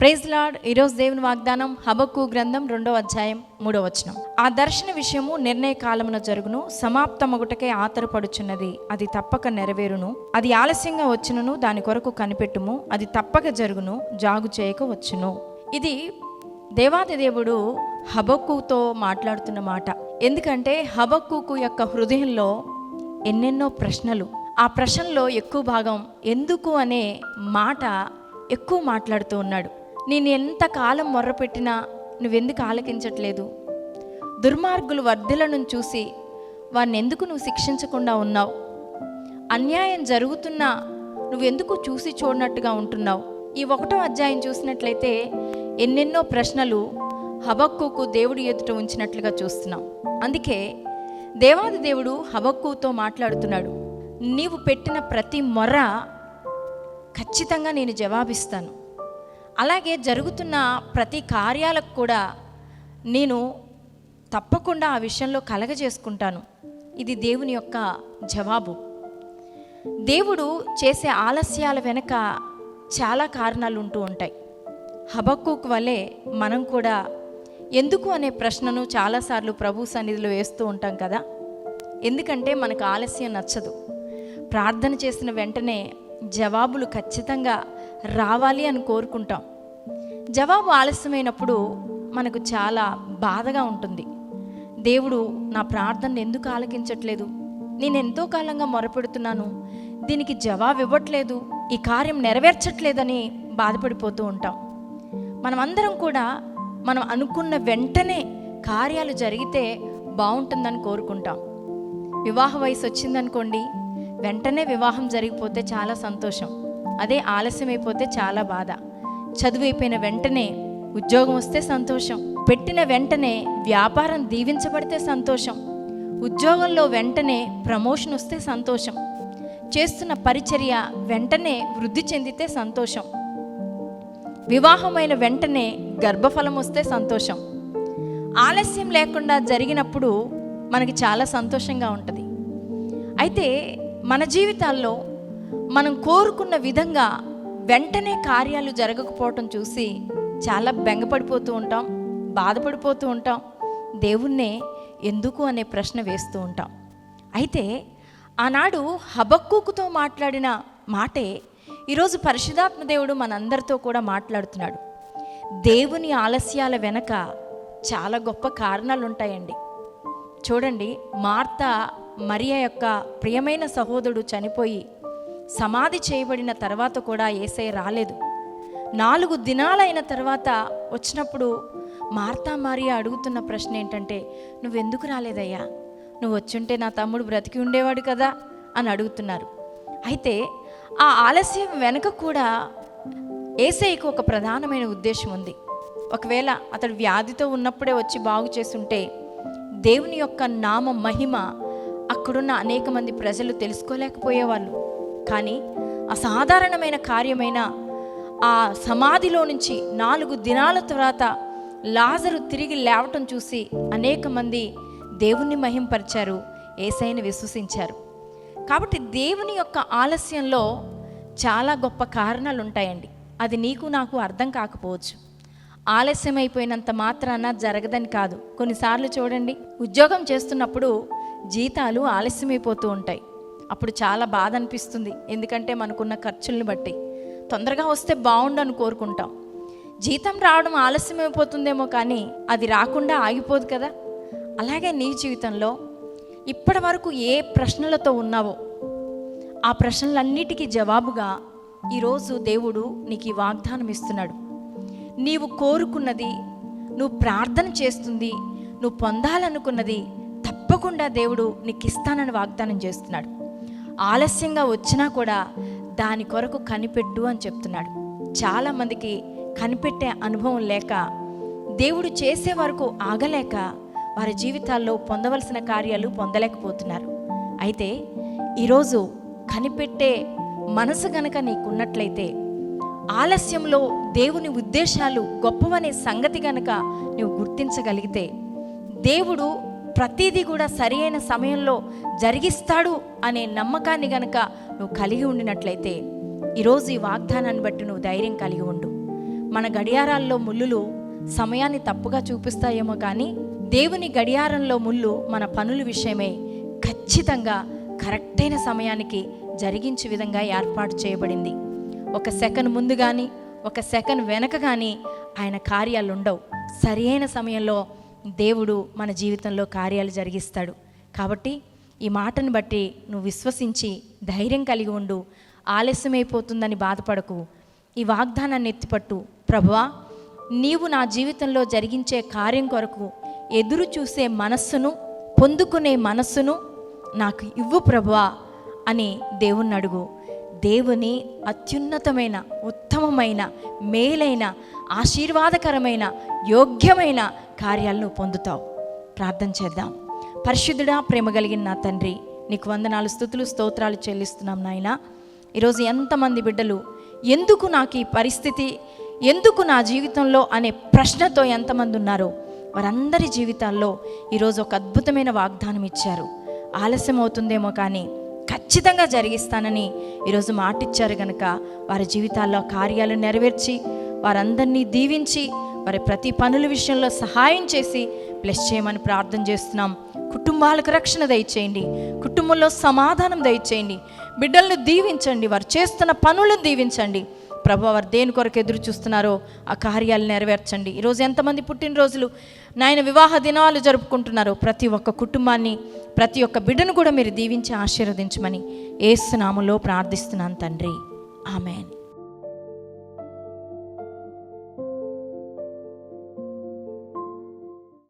Praise lord ఈరోజు దేవుని వాగ్దానం హబక్కు గ్రంథం రెండో అధ్యాయం మూడో వచనం. ఆ దర్శన విషయము నిర్ణయ కాలమున జరుగును సమాప్తమగుటకే ఆతరపడుచున్నది అది తప్పక నెరవేరును అది ఆలస్యంగా వచ్చును దాని కొరకు కనిపెట్టుము అది తప్పక జరుగును జాగు చేయక వచ్చును. ఇది దేవాది దేవుడు హబక్కుతో మాట్లాడుతున్న మాట. ఎందుకంటే హబక్కుకు యొక్క హృదయంలో ఎన్నెన్నో ప్రశ్నలు. ఆ ప్రశ్నలో ఎక్కువ భాగం ఎందుకు అనే మాట ఎక్కువ మాట్లాడుతూ ఉన్నాడు. నేను ఎంతకాలం మొర్రపెట్టినా నువ్వెందుకు ఆలకించట్లేదు? దుర్మార్గులు వర్ధిలను చూసి వారిని ఎందుకు నువ్వు శిక్షించకుండా ఉన్నావు? అన్యాయం జరుగుతున్నా నువ్వెందుకు చూసి చూడనట్టుగా ఉంటున్నావు? ఈ ఒకటో అధ్యాయం చూసినట్లయితే ఎన్నెన్నో ప్రశ్నలు హబక్కుకు దేవుడి ఎదుట ఉంచినట్లుగా చూస్తున్నాం. అందుకే దేవాది దేవుడు హబక్కుతో మాట్లాడుతున్నాడు. నీవు పెట్టిన ప్రతి మొర్ర ఖచ్చితంగా నేను జవాబిస్తాను. అలాగే జరుగుతున్న ప్రతి కార్యాలకు కూడా నేను తప్పకుండా ఆ విషయంలో కలగజేసుకుంటాను. ఇది దేవుని యొక్క జవాబు. దేవుడు చేసే ఆలస్యాల వెనుక చాలా కారణాలు ఉంటూ ఉంటాయి. హబక్కుకు వలె మనం కూడా ఎందుకు అనే ప్రశ్నను చాలాసార్లు ప్రభు సన్నిధిలో వేస్తూ ఉంటాం కదా? ఎందుకంటే మనకు ఆలస్యం నచ్చదు. ప్రార్థన చేసిన వెంటనే జవాబులు ఖచ్చితంగా రావాలి అని కోరుకుంటాం. జవాబు ఆలస్యమైనప్పుడు మనకు చాలా బాధగా ఉంటుంది. దేవుడు నా ప్రార్థన ఎందుకు ఆలకించట్లేదు? నేను ఎంతో కాలంగా మొరపెడుతున్నాను. దీనికి జవాబు ఇవ్వట్లేదు. ఈ కార్యం నెరవేర్చట్లేదని బాధపడిపోతూ ఉంటాం. మనమందరం కూడా మనం అనుకున్న వెంటనే కార్యాలు జరిగితే బాగుంటుందని కోరుకుంటాం. వివాహ వయసు వచ్చిందనుకోండి వెంటనే వివాహం జరిగిపోతే చాలా సంతోషం. అదే ఆలస్యం అయిపోతే చాలా బాధ. చదువు అయిపోయిన వెంటనే ఉద్యోగం వస్తే సంతోషం. పెట్టిన వెంటనే వ్యాపారం దీవించబడితే సంతోషం. ఉద్యోగంలో వెంటనే ప్రమోషన్ వస్తే సంతోషం. చేస్తున్న పరిచర్య వెంటనే వృద్ధి చెందితే సంతోషం. వివాహమైన వెంటనే గర్భఫలం వస్తే సంతోషం. ఆలస్యం లేకుండా జరిగినప్పుడు మనకి చాలా సంతోషంగా ఉంటుంది. అయితే మన జీవితాల్లో మనం కోరుకున్న విధంగా వెంటనే కార్యాలు జరగకపోవటం చూసి చాలా బెంగపడిపోతూ ఉంటాం బాధపడిపోతూ ఉంటాం. దేవుణ్ణే ఎందుకు అనే ప్రశ్న వేస్తూ ఉంటాం. అయితే ఆనాడు హబక్కుకుతో మాట్లాడిన మాటే ఈరోజు పరిశుధాత్మ దేవుడు మనందరితో కూడా మాట్లాడుతున్నాడు. దేవుని ఆలస్యాల వెనక చాలా గొప్ప కారణాలు ఉంటాయండి చూడండి మార్త మరియ యొక్క ప్రియమైన సహోదరుడు చనిపోయి సమాధి చేయబడిన తర్వాత కూడా ఏసై రాలేదు. నాలుగు దినాలైన తర్వాత వచ్చినప్పుడు మార్తా మారియా అడుగుతున్న ప్రశ్న ఏంటంటే నువ్వెందుకు రాలేదయ్యా? నువ్వు వచ్చుంటే నా తమ్ముడు బ్రతికి ఉండేవాడు కదా? అని అడుగుతున్నారు. అయితే ఆ ఆలస్యం వెనుక కూడా ఏసైకి ఒక ప్రధానమైన ఉద్దేశం ఉంది. ఒకవేళ అతడు వ్యాధితో ఉన్నప్పుడే వచ్చి బాగు చేస్తుంటే దేవుని యొక్క నామ మహిమ అక్కడున్న అనేక మంది ప్రజలు తెలుసుకోలేకపోయేవాళ్ళు. కానీ అసాధారణమైన కార్యమైన ఆ సమాధిలో నుంచి నాలుగు దినాల తర్వాత లాజరు తిరిగి లేవటం చూసి అనేక మంది దేవుణ్ణి మహింపరిచారు ఏసైని విశ్వసించారు. కాబట్టి దేవుని యొక్క ఆలస్యంలో చాలా గొప్ప కారణాలు ఉంటాయండి అది నీకు నాకు అర్థం కాకపోవచ్చు. ఆలస్యం అయిపోయినంత మాత్రాన జరగదని కాదు. కొన్నిసార్లు చూడండి ఉద్యోగం చేస్తున్నప్పుడు జీతాలు ఆలస్యమైపోతూ ఉంటాయి. అప్పుడు చాలా బాధ అనిపిస్తుంది ఎందుకంటే మనకున్న ఖర్చుల్ని బట్టి. తొందరగా వస్తే బాగుండు కోరుకుంటాం. జీతం రావడం ఆలస్యమైపోతుందేమో కానీ అది రాకుండా ఆగిపోదు కదా. అలాగే నీ జీవితంలో ఇప్పటి వరకు ఏ ప్రశ్నలతో ఉన్నావో ఆ ప్రశ్నలన్నిటికీ జవాబుగా ఈరోజు దేవుడు నీకు ఈ వాగ్దానం ఇస్తున్నాడు. నీవు కోరుకున్నది నువ్వు ప్రార్థన చేస్తుంది నువ్వు పొందాలనుకున్నది తప్పకుండా దేవుడు నీకు ఇస్తానని వాగ్దానం చేస్తున్నాడు. ఆలస్యంగా వచ్చినా కూడా దాని కొరకు కనిపెట్టు అని చెప్తున్నాడు. చాలామందికి కనిపెట్టే అనుభవం లేక దేవుడు చేసే వరకు ఆగలేక వారి జీవితాల్లో పొందవలసిన కార్యాలు పొందలేకపోతున్నారు. అయితే ఈరోజు కనిపెట్టే మనసు గనక నీకున్నట్లయితే ఆలస్యంలో దేవుని ఉద్దేశాలు గొప్పవనే సంగతి గనక నువ్వు గుర్తించగలిగితే దేవుడు ప్రతిదీ కూడా సరి అయిన సమయంలో జరిగిస్తాడు అనే నమ్మకాన్ని గనక నువ్వు కలిగి ఉండినట్లయితే ఈరోజు ఈ వాగ్దానాన్ని బట్టి నువ్వు ధైర్యం కలిగి ఉండు. మన గడియారాల్లో ముళ్ళులు సమయాన్ని తప్పుగా చూపిస్తాయేమో కానీ దేవుని గడియారంలో ముళ్ళు మన పనుల విషయమై ఖచ్చితంగా కరెక్ట్ అయిన సమయానికి జరిగించే విధంగా ఏర్పాటు చేయబడింది. ఒక సెకండ్ ముందు కానీ ఒక సెకండ్ వెనక కానీ ఆయన కార్యాలు ఉండవు. సరి అయిన సమయంలో దేవుడు మన జీవితంలో కార్యాలు జరిగిస్తాడు. కాబట్టి ఈ మాటను బట్టి నువ్వు విశ్వసించి ధైర్యం కలిగి ఉండు. ఆలస్యమైపోతుందని బాధపడకు. ఈ వాగ్దానాన్ని ఎత్తిపట్టు. ప్రభువా నీవు నా జీవితంలో జరిగించే కార్యం కొరకు ఎదురు చూసే మనస్సును పొందుకునే మనస్సును నాకు ఇవ్వు ప్రభువా అని దేవుణ్ణి అడుగు. దేవుని అత్యున్నతమైన ఉత్తమమైన మేలైన ఆశీర్వాదకరమైన యోగ్యమైన కార్యాలను పొందుతావు. ప్రార్థన చేద్దాం. పరిశుద్ధుడా ప్రేమ కలిగిన నా తండ్రి నీకు వందనాలు స్థుతులు స్తోత్రాలు చెల్లిస్తున్నాం నాయన. ఈరోజు ఎంతమంది బిడ్డలు ఎందుకు నాకు ఈ పరిస్థితి ఎందుకు నా జీవితంలో అనే ప్రశ్నతో ఎంతమంది ఉన్నారో వారందరి జీవితాల్లో ఈరోజు ఒక అద్భుతమైన వాగ్దానం ఇచ్చారు. ఆలస్యం అవుతుందేమో కానీ ఖచ్చితంగా జరిగిస్తానని ఈరోజు మాటిచ్చారు కనుక వారి జీవితాల్లో కార్యాలు నెరవేర్చి వారందరినీ దీవించి వారి ప్రతి పనుల విషయంలో సహాయం చేసి బ్లెస్ చేయమని ప్రార్థన చేస్తున్నాం. కుటుంబాలకు రక్షణ దయచేయండి. కుటుంబంలో సమాధానం దయచేయండి. బిడ్డలను దీవించండి. వారు చేస్తున్న పనులను దీవించండి. ప్రభు వారు దేని కొరకు ఎదురు చూస్తున్నారో ఆ కార్యాలు నెరవేర్చండి. ఈరోజు ఎంతమంది పుట్టినరోజులు నాయన వివాహ దినాలు జరుపుకుంటున్నారో ప్రతి ఒక్క కుటుంబాన్ని ప్రతి ఒక్క బిడ్డను కూడా మీరు దీవించి ఆశీర్వదించమని ఏసునాములో ప్రార్థిస్తున్నాను తండ్రి. ఆమెన్.